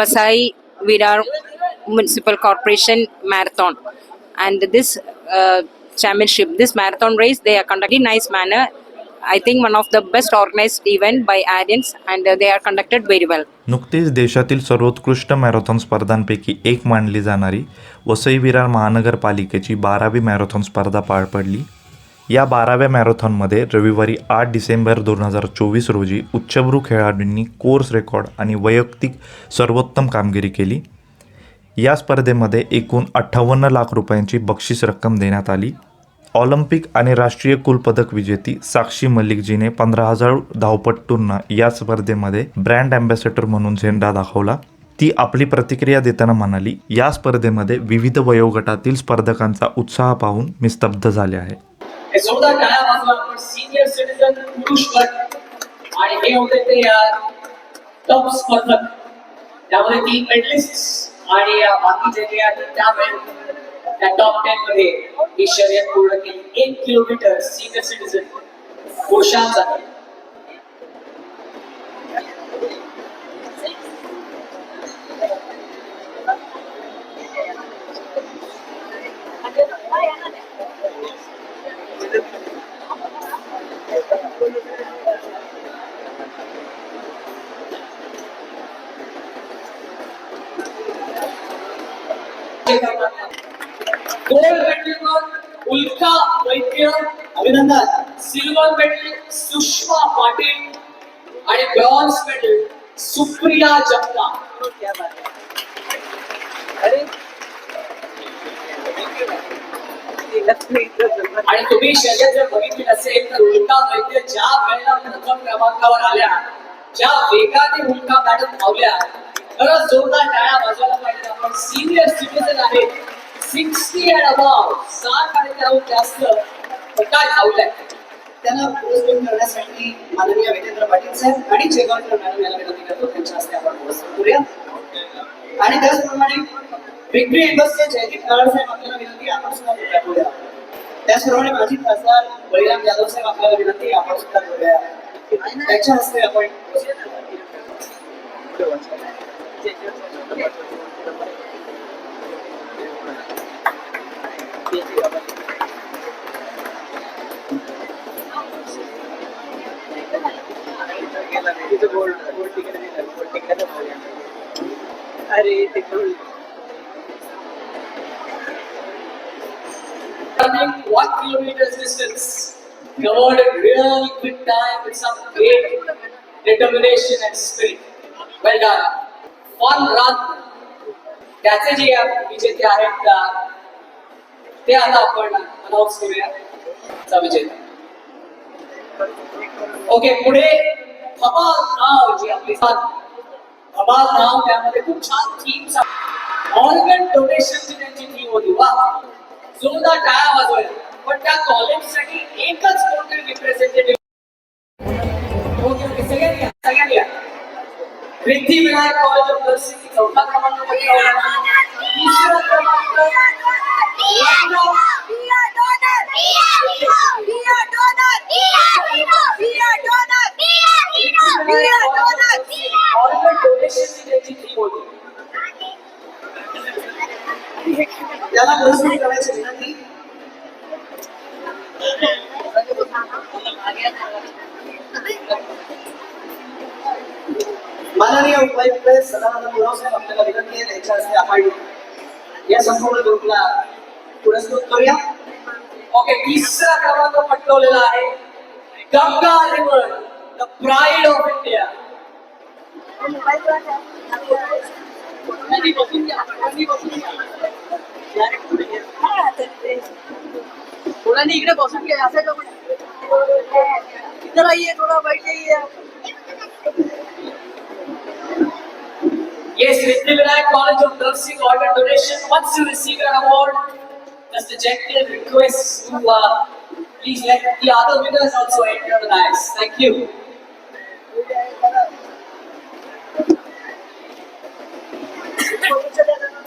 Masai Virar Municipal Corporation Marathon. And this uh, championship, this marathon race, they are conducted in nice manner. I think one of the best organised event by Aryans and they are conducted very well नुकतीच देशातील सर्वोत्कृष्ट marathon स्पर्धांपैकी एक मानली जाणारी वसई विरार महानगरपालिकेची बारावी marathon स्पर्धा पार पडली या बाराव्या मॅरेथॉनमध्ये रविवारी आठ डिसेंबर दोन हजार चोवीस रोजी उच्चभ्रू खेळाडूंनी कोर्स रेकॉर्ड आणि वैयक्तिक सर्वोत्तम कामगिरी केली. या स्पर्धेमध्ये एकूण अठ्ठावन्न लाख रुपयांची बक्षीस रक्कम देण्यात आली. ऑलिम्पिक आणि राष्ट्रीय कुलपदक विजेती साक्षी मल्लिकजीने पंधरा हजार धावपट्टूंना या स्पर्धेमध्ये ब्रँड अँबॅसेडर म्हणून झेंडा दाखवला. ती आपली प्रतिक्रिया देताना म्हणाली या स्पर्धेमध्ये विविध वयोगटातील स्पर्धकांचा उत्साह पाहून मी स्तब्ध झाले आहे. हे जोरदार टाळ्या वाजवा आपण सिनियर सिटीजन पुरुष गट आणि हे होते ते टॉप स्पर्धक. त्यामध्ये तीन मेडलिस्ट आणि अ, बाकीचे जे आहेत त्यामुळे त्या टॉप टेन मध्ये ही शर्यत पूर्ण केली. एक किलोमीटर सिनियर सिटीजन पुरुषांसाठी गोल्ड मेडल उल्का वैद्य अभिनंदन silver medal Sushma bronze medal Supriya Jagtap आणि तुम्ही शर्यत जर बघितली असेल तर उल्का वैद्य ज्या वेळेला प्रथम क्रमांकावर आल्या ज्या वेगाने उल्का मॅडम धावल्या खरंच जोरदार टाळ्या वाजवायला पाहिजे आपण सिनियर सिटीजन आहेत सिक्स्टी अँड अबाव साठ आणि त्याहून जास्त धावल्या त्यांना पुरस्कृत करण्यासाठी माननीय विजेंद्र पाटील साहेब आणि चेगावकर मॅडम याला विनंती करतो त्यांच्या हस्ते आपण पुरस्कृत करूया. आणि त्याचप्रमाणे विक्री इंडस्ट्री जयदीप कराड साहेब आपल्याला विनंती आपण सुद्धा कृपया करूया. त्याचप्रमाणे माजी खासदार बळीराम जाधव साहेब आपल्याला विनंती आपण सुद्धा करूया. त्यांच्या हस्ते आपण Thank you. Determination and spirit. Well done. On run. त्याचे जे विजेते आहेत का ते आता आपण अनाऊन्स करूया चा विजेता ओके पुढे धमाल नाव जे आपली धमाल नाव त्यामध्ये खूप छान थीम ऑर्गन डोनेशनची त्यांची थीम होती वा जोरदार टाळा वाजवायला पण त्या कॉलेजसाठी एकच कोणतरी रिप्रेझेंटेटिव्ह सगळ्यांनी. या, Riddhi Vinayak college of nursing चौथा क्रमांक पटकावला तिसरा क्रमांक त्याला विनंती. माननीय उपायुक्त सदानंद गुरव साहेब आपल्याला विनंती आहे त्यांच्या हस्ते आपण या संपूर्ण ग्रुपला पुरस्कृत करूया. ओके तिसरा क्रमांक पटकवलेला आहे Ganga river the pride of India थोड़ा इकडे बसून घ्या असं का थोड़ा बैठ जाइए Yes, Riddhi Vinayak College of Nursing organ donation. Once you receive an award, just a gentle request to uh, please let the other winners also enter the dais. Thank you.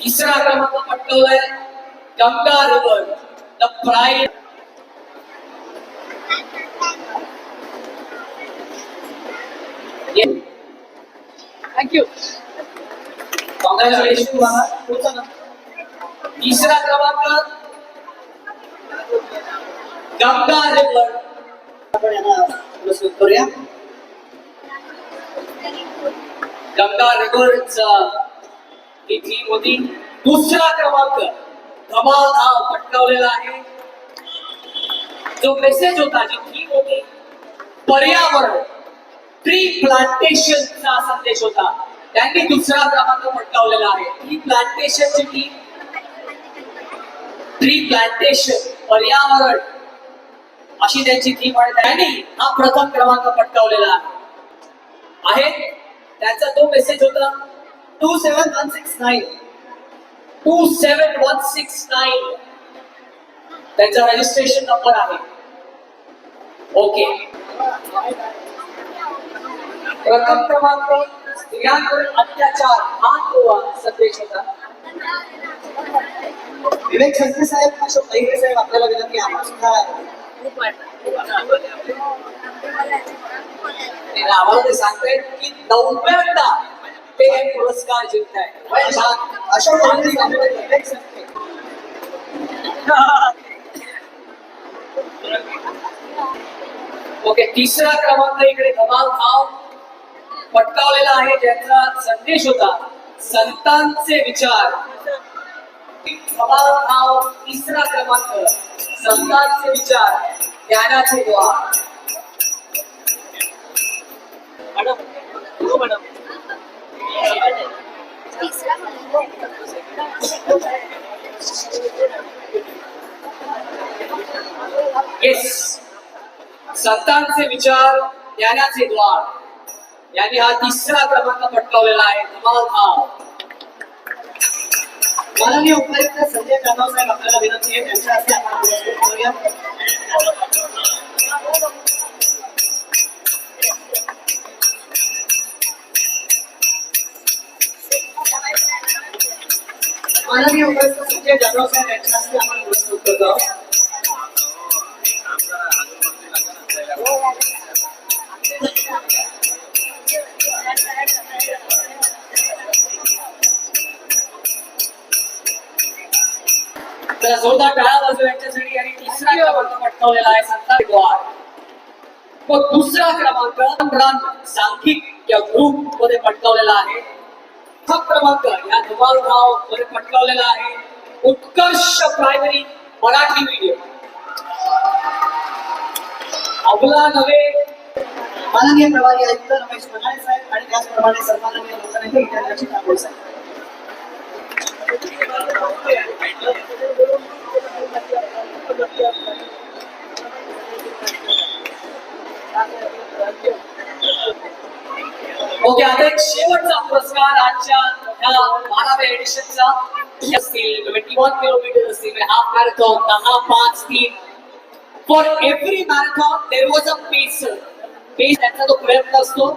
तिसरा क्रमांक पटकवलाय Ganga river the pride thank you Congratulation तुम्हाला तिसरा क्रमांक. Ganga river आपण यांना पुरस्कृत करूया गंगा रेकॉर्डचा ही team होती. दुसरा क्रमांक. धमाल हा पटकावलेला आहे. जो मेसेज होता जी थीम होती पर्यावरण. ट्री प्लांटेशनचा संदेश होता. त्यांनी दुसरा क्रमांक पटकावलेला आहे. ट्री प्लांटेशनची टीम ट्री प्लांटेशन पर्यावरण अशी त्यांची थीम आहे. त्यांनी हा प्रथम क्रमांक पटकावलेला आहे. त्यांचा तो मेसेज होता two seven one six nine two seven one six nine त्यांचा रजिस्ट्रेशन नंबर आहे. ओके प्रथम क्रमांक स्त्रियांवर अत्याचार हा तो संदेश होता विवेक संजय साहेब अशोक लहिरे साहेब आपल्याला विनंती आहे सुद्धा आम्हाला सांगतायत की नवव्यांदा ते पुरस्कार जिंकतायत अशोक अशोक साहेब विवेक संजय ओके तिसरा क्रमांक इकडे धमाल धाव पटकावलेला आहे ज्याचा संदेश होता संतांचे विचार. तिसरा क्रमांक. संतांचे विचार. ज्ञानाचे द्वार मॅडम हो, मॅडम. येस संतांचे विचार ज्ञानाचे द्वार यांनी हा तिसरा क्रमांक पटकावलेला आहे. धमाल धाव. माननीय उपायुक्त संजय जाधव साहेब आपल्याला विनंती आहे त्यांच्या हस्ते आपण पुरस्कृत करूया माननीय उपायुक्त संजय जाधव साहेब यांच्या हस्ते आपण पुरस्कृत करतो तर जोरदार टाळा वाजव यांच्यासाठी आणि तिसरा क्रमांक पटकावलेला आहे संतांचे मग दुसरा क्रमांक रन सांघिक या ग्रुपमध्ये पटकावलेला आहे. प्रथम क्रमांक या धमाल मध्ये पटकावलेला आहे. उत्कर्ष प्रायमरी मराठी मीडियम अबला नव्हे माननीय प्रभारी आयुक्त रमेश मनाळे साहेब आणि त्याचप्रमाणे सन्माननीय लोकनेते विद्यार्थ्यांची तांबोळ साहेब. ओके आता एक शेवटचा पुरस्कार आजच्या ह्या बाराव्या एडिशनचा असतील ट्वेंटी वन किलोमीटर असतील हाफ मॅरेथॉन दहा पाच तीन. For every marathon there was a pacer pace त्यांचा तो प्रयत्न असतो.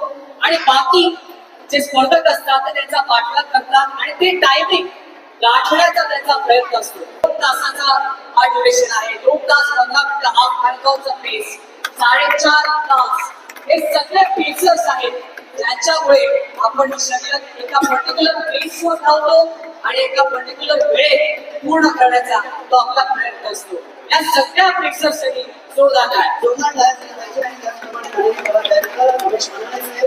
आणि बाकी जे स्पर्धक असतात ते त्यांचा पाठलाग करतात. आणि ते टायमिंग गाठण्याचा त्यांचा प्रयत्न असतो दोन तासाचा हा ड्युरेशन आहे दोन तास पंधरा मिनिटं हाफ मॅरेथॉनचा पेस साडेचार तास हे सगळे पेसर्स आहेत ज्याच्यामुळे आपण शरीरात एका पर्टिक्युलर पेसवर धावतो आणि एका पर्टिक्युलर वेळेत पूर्ण करण्याचा तो आपला प्रयत्न असतो या सगळ्या पेसर्ससाठी जोरदार आहे जोरदार त्याचप्रमाणे माननीय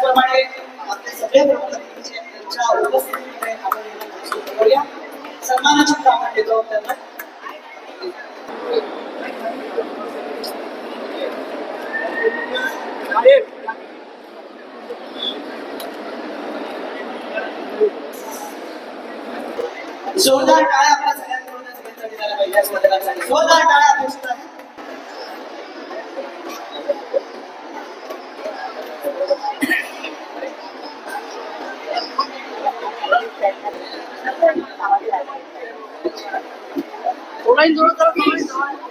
प्रभारी आपले सगळे प्रमुख अतिथी त्यांच्या उपस्थितीमध्ये आपण करूया. सन्मानाची आपण देतो त्यांना जोरदार टाळ्या आपल्या सगळ्यांकडून जोरदार टाळ्या अपेक्षित आहे थोड़ा ही जोर करो थोड़ा ही जोर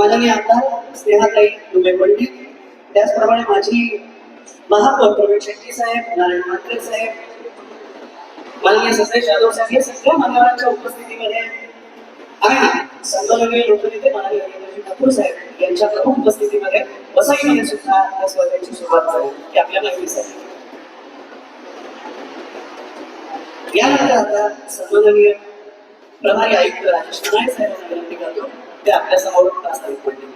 माननीय आमदार स्नेहाताई दुबे पंडित त्याचप्रमाणे माझी महापौर प्रवीण शेट्टी साहेब नारायण मात्रे साहेब माननीय सतेश यादव साहेब या सगळ्या मान्यवरांच्या उपस्थितीमध्ये आणि संगणकीय लोकनेते माननीय रवींद्रजी ठाकूर साहेब यांच्या प्रमुख उपस्थितीमध्ये वसईमध्ये सुद्धा या स्पर्धेची सुरुवात झाली ही आपल्या माहितीसाठी यानंतर आता संबंधनीय प्रभारी आयुक्त राजेश नाईक साहेबांना विनंती करतो. ते आपल्यासमोर प्रास्ताविक पडले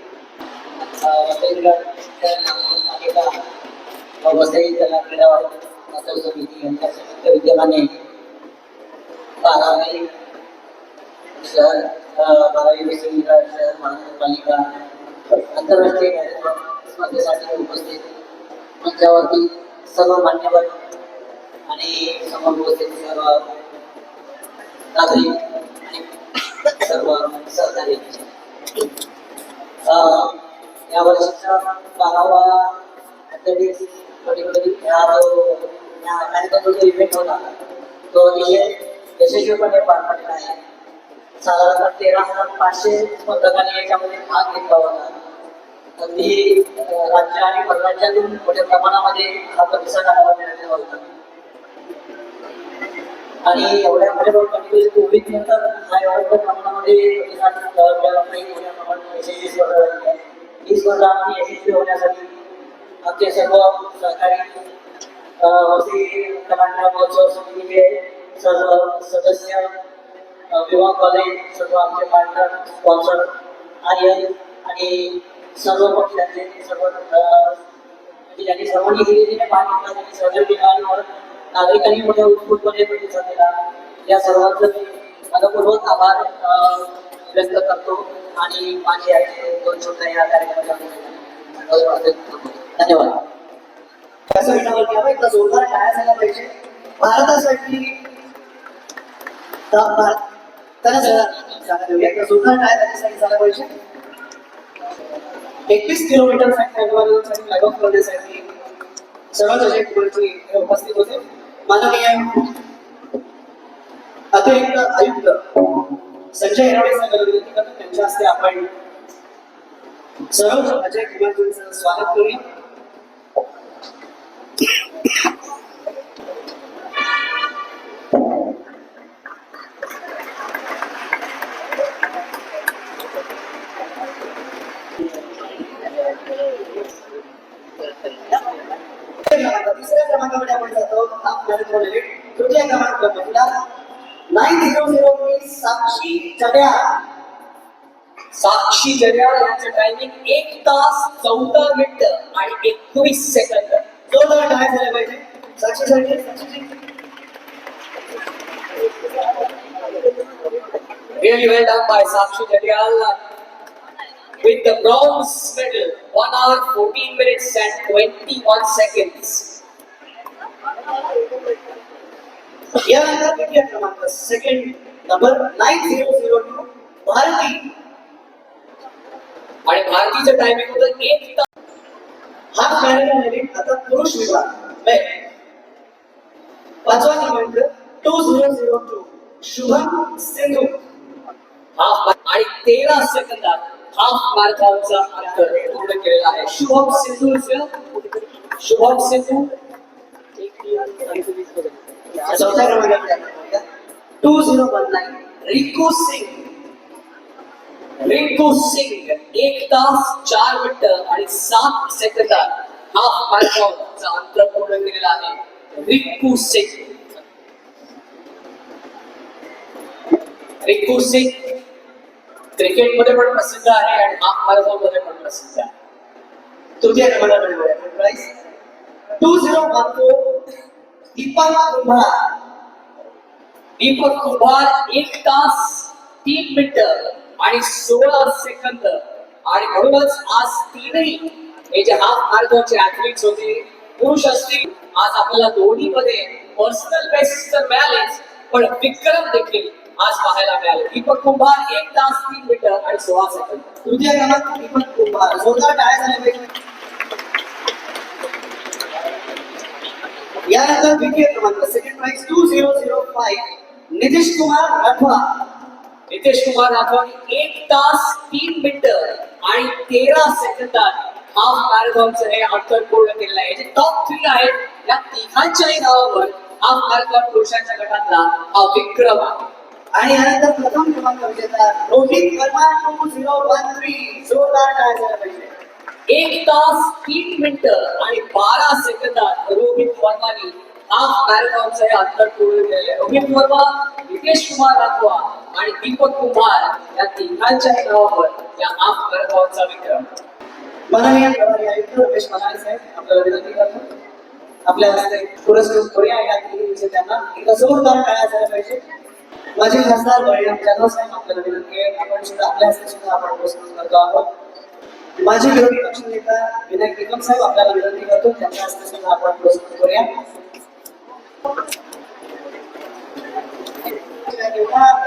वसई कला क्रीडा वाटप समिती यांच्या संयुक्त विद्यमाने बारावी शहर बारावी विश्वविद्यालय शहर महानगरपालिका आंतरराष्ट्रीय कार्यक्रम स्पर्धेसाठी उपस्थित. मंचावरती सर्व मान्यवर आणि समोर उपस्थित सर्व नागरिक सर्व या वर्षीचा बारावा अथलेटिक्स पर्टिक्युलरली जो या जो इव्हेंट होता तो अतिशय यशस्वीपणे पार आहे. साधारणतः तेरा हजार पाचशे स्पर्धकांनी याच्यामध्ये भाग घेतला होता. अगदी ती राज्य आणि परराज्यातून मोठ्या प्रमाणामध्ये हा प्रतिसाद आम्हाला मिळालेला होता. आणि एवढ्या नंतर हा एवढ्या प्रमाणामध्ये यशस्वी स्पर्धा झाली आहे. ही स्पर्धा आम्ही यशस्वी होण्यासाठी आमचे सर्व सहकारी वसई कलांना महोत्सव समितीचे सर्व सदस्य विवाह कॉलेज सर्व आमचे पार्टनर स्पॉन्सर आर्यन आणि सर्व पक्षांचे सर्व म्हणजे सर्वांनी हिरिरीने भाग घेतला त्यांनी सर्व केला नागरिकांनी मोठ्या उत्स्फूर्तपणे प्रतिसाद दिला. या सर्वांचं मी मनपूर्वक आभार व्यक्त करतो आणि माझे आईचे दोन शब्द या कार्यक्रमाच्या धन्यवाद एकदा जोरदार काय झाला पाहिजे. भारतासाठी तर एकदा जोरदार त्याच्यासाठी पाहिजे. एकवीस किलोमीटरसाठी करण्यासाठी सर्व उपस्थित होते. माननीय अतिरिक्त आयुक्त संजय हिरावे साहेबांना विनंती त्यांच्या हस्ते आपण सर्व अजय कुमार स्वागत करूया. तिसऱ्या क्रमांकामध्ये आपण जातो हाफ मॅरेथॉन इव्हेंट तृतीय क्रमांक महिला nine zero zero three Sakshi चड्या Sakshi Jaryal यांचं टायमिंग एक तास चौदा मिनिट आणि एकवीस सेकंद जोरदार टाळ्या झाल्या पाहिजे साक्षीसाठी Sakshi ji Really well done by Sakshi Jadial with the bronze medal, 1 hour 14 minutes and 21 seconds. यानंतर द्वितीय क्रमांक second number nine zero zero two Bharti. आणि भारतीचं टायमिंग होतं एक तास. हाफ मॅरेथॉन इव्हेंट आता पुरुष विभाग. पाचवा क्रमांक two zero zero two Shubham Sindhu. Half आणि तेरा सेकंदात हाफ मार्कांचा अंतर पूर्ण केलेला आहे. शुभम सिंधूचं. शुभम सिंधू चौथ्या क्रमांकाकडे two zero one nine Rinku Singh Rinku Singh एक तास, चार मिनिट आणि सात सेकंदात हाफ़ मॅरेथॉनचा अंतर पूर्ण केलेला आहे. रिंकू सिंग रिंकू सिंग क्रिकेटमध्ये पण प्रसिद्ध आहे आणि हाफ़ मॅरेथॉन मध्ये पण प्रसिद्ध आहे. तृतीय क्रमांकाकडे prize two zero one four Deepak Kumbhar. Deepak Kumbhar एक तास तीन मिनिट आणि सोळा सेकंद आणि म्हणूनच आज तीनही हे जे हाफ मॅरेथॉनचे ऍथलीट होते पुरुष असतील आज आपल्याला दोन्ही मध्ये पर्सनल बेसिस तर मिळालेच पण विक्रम देखील आज पाहायला मिळाले. दीपक कुंभार एक तास तीन मिनिट आणि सोळा सेकंद. तृतीय क्रमांक दीपक कुंभार. जोरदार टाळ्या झाल्या. यानंतर द्वितीय क्रमांक second prize two zero zero five Nitish Kumar Rathwa Nitish Kumar राठवानी एक तास तीन मिनिट आणि तेरा सेकंदात हाफ मॅरेथॉनचं हे अंतर पूर्ण केलेलं आहे. जे टॉप थ्री आहेत या तिघांच्याही नावावर हाफ मॅरेथॉन पुरुषांच्या गटातला हा विक्रम आहे. आणि यानंतर प्रथम क्रमांक विजेता Rohit Verma two zero one three जोरदार काय पाहिजे. एक तास तीन मिनिट आणि बारा सेकंदात रोहित वर्माने हा मॅरेथॉनचं हे अंतर पूर्ण केलेलं रोहित वर्मा नितेश कुमार राठवा आणि दीपक कुमार या तिघांच्याही नावावर या आप कार्यक्रमाचा विक्रम. माननीय प्रभारी आयुक्त रमेश मनाळे साहेब आपल्याला विनंती करतो आपल्या हस्ते पुरस्कृत करूया या तिन्ही त्यांना. एकदा जोरदार टाळ्या झाल्या पाहिजे माझे खासदार बळीराम जाधव साहेब आपल्याला विनंती आहे आपण सुद्धा आपल्या हस्ते सुद्धा आपण पुरस्कृत करतो आहोत. माझे विरोधी नेता विनायक निकम साहेब आपल्याला विनंती करतो त्यांच्या हस्ते सुद्धा आपण पुरस्कृत करूया.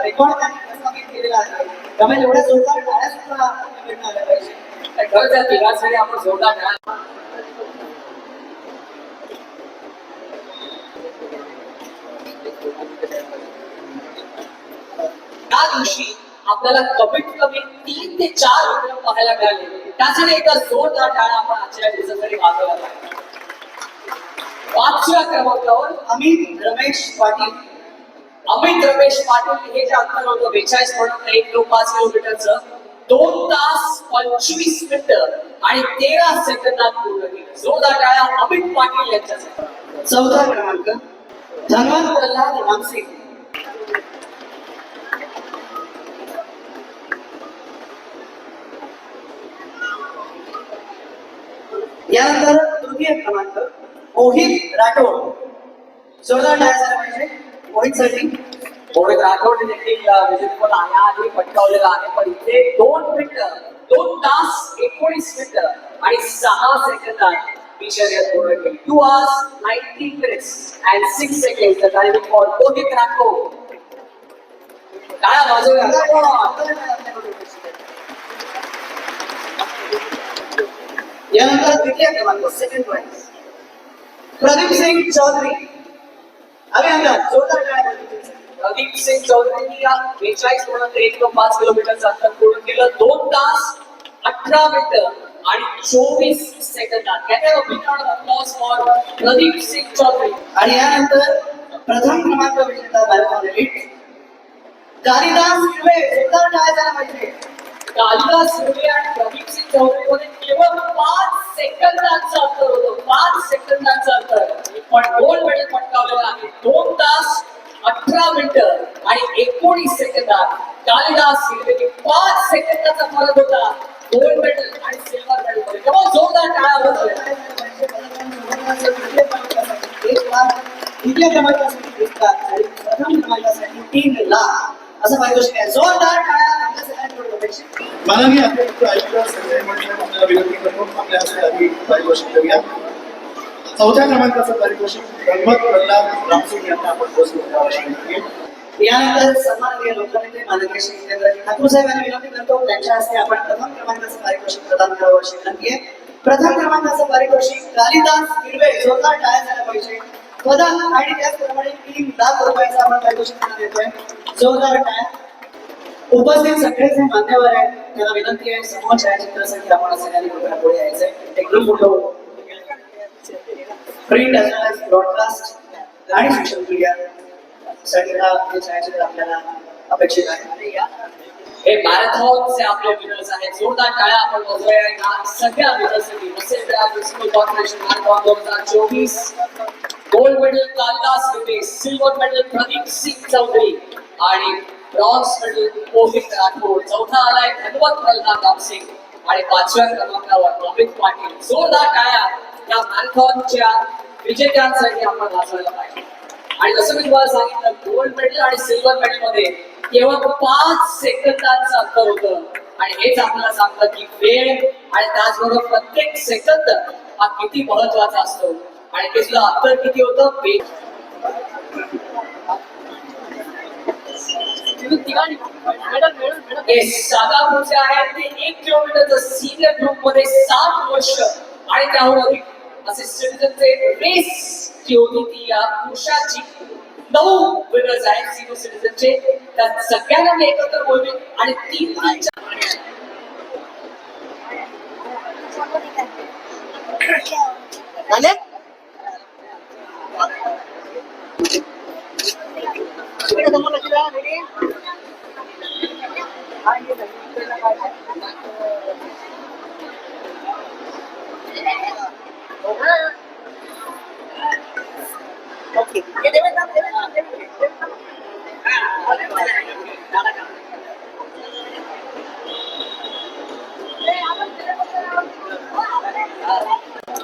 रेकॉर्ड केलेला आहे. त्यामुळे एवढ्या जोरदार सुद्धा आल्या पाहिजे. खरंच या तिघांसाठी आपण जोरदार त्या दिवशी आपल्याला कमीत कमी तीन ते चार विक्रम पाहायला मिळाले. त्यासाठी एका जोरदार टाळ्या आपण आजच्या दिवसासाठी वाजवला पाहिजे पाचव्या क्रमांकावर अमित रमेश पाटील. अमित रमेश पाटील हे जे अंतर होतं बेचाळीस पॉईंट एक किलो पाच किलोमीटरचं दोन तास पंचवीस मिनिट आणि तेरा सेकंदात पूर्ण केलं. जोरदार टाळा अमित पाटील यांच्यासाठी. चौथा क्रमांक धनवंत प्रल्हाद रामसिंग यानंतर तृतीय क्रमांक मोहित राठोड. जोरदार टाळ्या झाल्या पाहिजे मोहितसाठी. मोहित राठोड देखील विजेतेपद आधी पटकावलेलं आहे. पण इथे दोन मिनिटं दोन तास एकोणीस मिनिटं आणि सहा सेकंदात ही. शर्यत पूर्ण केली two hours nineteen minutes and six second the timing for Mohit Rathod. यानंतर द्वितीय क्रमांक सेकंड पॉइंट प्रदीप सिंग चौधरी. अभिनंदन जोरदार टाळ्या. प्रदीप सिंग चौधरींनी या बेचाळीस पूर्णांक एक नऊ पाच किलोमीटरचं अंतर पूर्ण केलं. दोन तास अठरा मिनिटं आणि चोवीस सेकंदात. For प्रदीप सिंग चौधरी. आणि यानंतर प्रथम क्रमांक विजेता मॅरेथॉन एलिट कालिदास हिरवे जोरदार टाळ्या पाहिजे कालिदास हिरवे आणि प्रदीप सिंग चौधरीमध्ये केवळ पाच सेकंदाचं अंतर होतं पाच सेकंदाचं अंतर. पण गोल्ड मेडल पटकावलेलं आहे. दोन तास अठरा मिनिटं आणि एकोणीस सेकंदात कालिदास हिरवे पाच सेकंदाचा फरक होता. गोल्ड मेडल आणि सिल्वर मेडलमध्ये केव्हा जोरदार टाळ्या होतोय. द्वितीय क्रमांकासाठी एक लाख आणि प्रथम क्रमांकासाठी तीन लाख. असं पारितोषिक आहे. जोरदार आपल्या आपल्याला विनंती करतो आपल्या आधी पारितोषिक देऊया चौथ्या क्रमांकाचं पारितोषिक गणपत प्रल्हाद रामसिंग यांना आपण आहे. यानंतर सन्माननीय लोकनेते माननीय श्री जितेंद्रजी ठाकूर साहेब यांना विनंती करतो. त्यांच्या हस्ते आपण प्रथम क्रमांकाचं पारितोषिक प्रदान करावं अशी विनंती आहे. प्रथम क्रमांकाचं पारितोषिक कालिदास हिरवे जोरदार टाळ्या झाल्या पाहिजे. वजा आणि त्याचप्रमाणे तीन लाख रुपयाचा आपण पारितोषिक त्यांना देतोय. जोरदार काय उपस्थित सगळे जे मान्यवर आहेत त्यांना विनंती आहे समूह छायाचित्रासाठी आपण सगळ्यांनी कृपया पुढे यायचंय. एकदम मोठं print as well as broadcast आणि सोशल मीडिया साठी हा हे छायाचित्र आपल्याला अपेक्षित आहे. हे मॅरेथॉनचे आपले विनर्स आहेत. जोरदार टाळ्या आपण बघूया या सगळ्या विनर्ससाठी नसेल म्युनिसिपल कॉर्पोरेशन मॅरेथॉन दोन हजार चोवीस. Gold medal Kalidas Hirve silver medal Pradeep Singh Chaudhary आणि ब्रॉन्झ मेडल मोहित राठोड. चौथा आलाय धनवंत प्रल्हाद रामसिंग आणि पाचव्या क्रमांकावर अमित पाटील. जोरदार टाळ्या या मॅरेथॉनच्या विजेत्यांसाठी आपण वाचवायला पाहिजे. आणि जसं मी तुम्हाला सांगितलं गोल्ड मेडल आणि सिल्वर मेडलमध्ये केवळ पाच सेकंदांचं अंतर होतं. आणि हेच आपल्याला सांगतं की वेळ आणि त्याचबरोबर प्रत्येक सेकंद हा किती महत्त्वाचा असतो. आणि ते सुद्धा अंतर किती होतं? हे आहेत ते एक किलोमीटरचं सिनियर ग्रुपमध्ये सात वर्ष आणि त्याहून अधिक असे सिटीजनचे रेस जी होती ती या पुरुषाची. नऊ विनर्स आहेत सिनियर सिटीजनचे त्या सगळ्यांना मी एकत्र बोलवेन आणि तीन झाले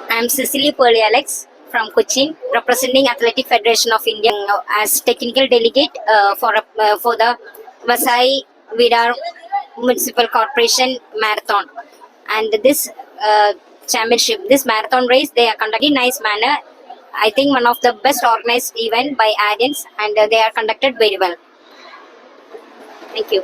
I'm Cecily Polyax from Cochin, representing Athletic Federation of India as technical delegate uh, for uh, for the Vasai Virar Municipal Corporation Marathon. And this uh, championship, this marathon race, they are conducted in nice manner. I think one of the best organized event by Aryans, and uh, they are conducted very well. Thank you.